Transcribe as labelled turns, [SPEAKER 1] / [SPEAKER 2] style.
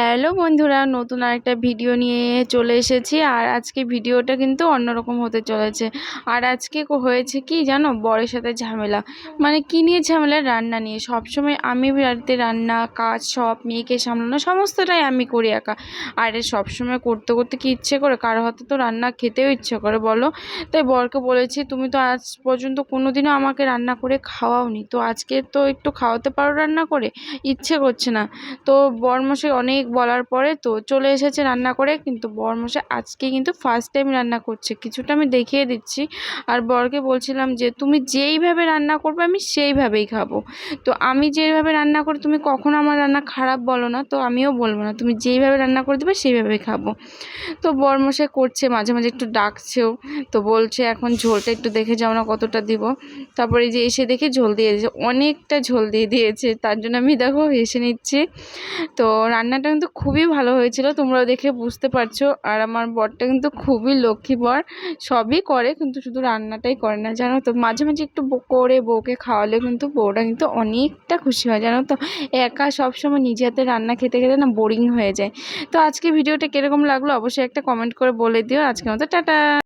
[SPEAKER 1] Hello বন্ধুরা, নতুন আরেকটা ভিডিও নিয়ে চলে এসেছি। আর আজকে ভিডিওটা কিন্তু অন্যরকম হতে চলেছে। আর আজকে হয়েছে কি জানো? বরের সাথে ঝামেলা। মানে কি নিয়ে ঝামেলা? রান্না নিয়ে। সবসময় আমি বাড়িতে রান্না, কাজ, সব, মেয়েকে সামলানো, সমস্তটাই আমি করি একা। আর সবসময় করতে করতে কি ইচ্ছে করে? কারও হাতে তো রান্না খেতেও ইচ্ছে করে, বলো? তাই বরকে বলেছি, তুমি তো আজ পর্যন্ত কোনোদিনও আমাকে রান্না করে খাওয়াওনি। তো আজকে তো একটু খাওয়াতে পারো রান্না করে? ইচ্ছে করছে না। তো বরমশাই অনেক বলার পরে তো চলে এসেছে রান্না করে, কিন্তু বরমশাই আজকে কিন্তু ফার্স্ট টাইম রান্না করছে। কিছুটা আমি দেখিয়ে দিচ্ছি। আর বরকে বলছিলাম যে, তুমি যেইভাবে রান্না করবে আমি সেইভাবেই খাব। তো আমি যেভাবে রান্না করি, তুমি কখনো আমার রান্না খারাপ বলো না, তো আমিও বলব না, তুমি যেইভাবে রান্না করে দেবে সেইভাবেই খাব। তো বরমশাই করছে, মাঝে মাঝে একটু ডাকছেও, তো বলছে, এখন ঝোলটা একটু দেখে যাও না কতটা দিব। তারপরে যে এসে দেখে ঝোল দিয়ে দিয়েছে, অনেকটা ঝোল দিয়ে দিয়েছে, তার জন্য আমি দেখো হেসে নিচ্ছি। তো রান্নাটা কিন্তু খুবই ভালো হয়েছিল তোমরা দেখে বুঝতে পারছ। আর আমার বরটা কিন্তু খুবই লক্ষ্মী বর, সবই করে কিন্তু শুধু রান্নাটাই করে না, জানো তো? মাঝে মাঝে একটু করে বউকে খাওয়ালে কিন্তু বউটা কিন্তু অনেকটা খুশি হয়, জানো তো? একা সবসময় নিজে হাতে রান্না খেতে খেতে না বোরিং হয়ে যায়। তো আজকে ভিডিওটা কীরকম লাগল অবশ্যই একটা কমেন্ট করে বলে দিও। আজকের মতো টাটা!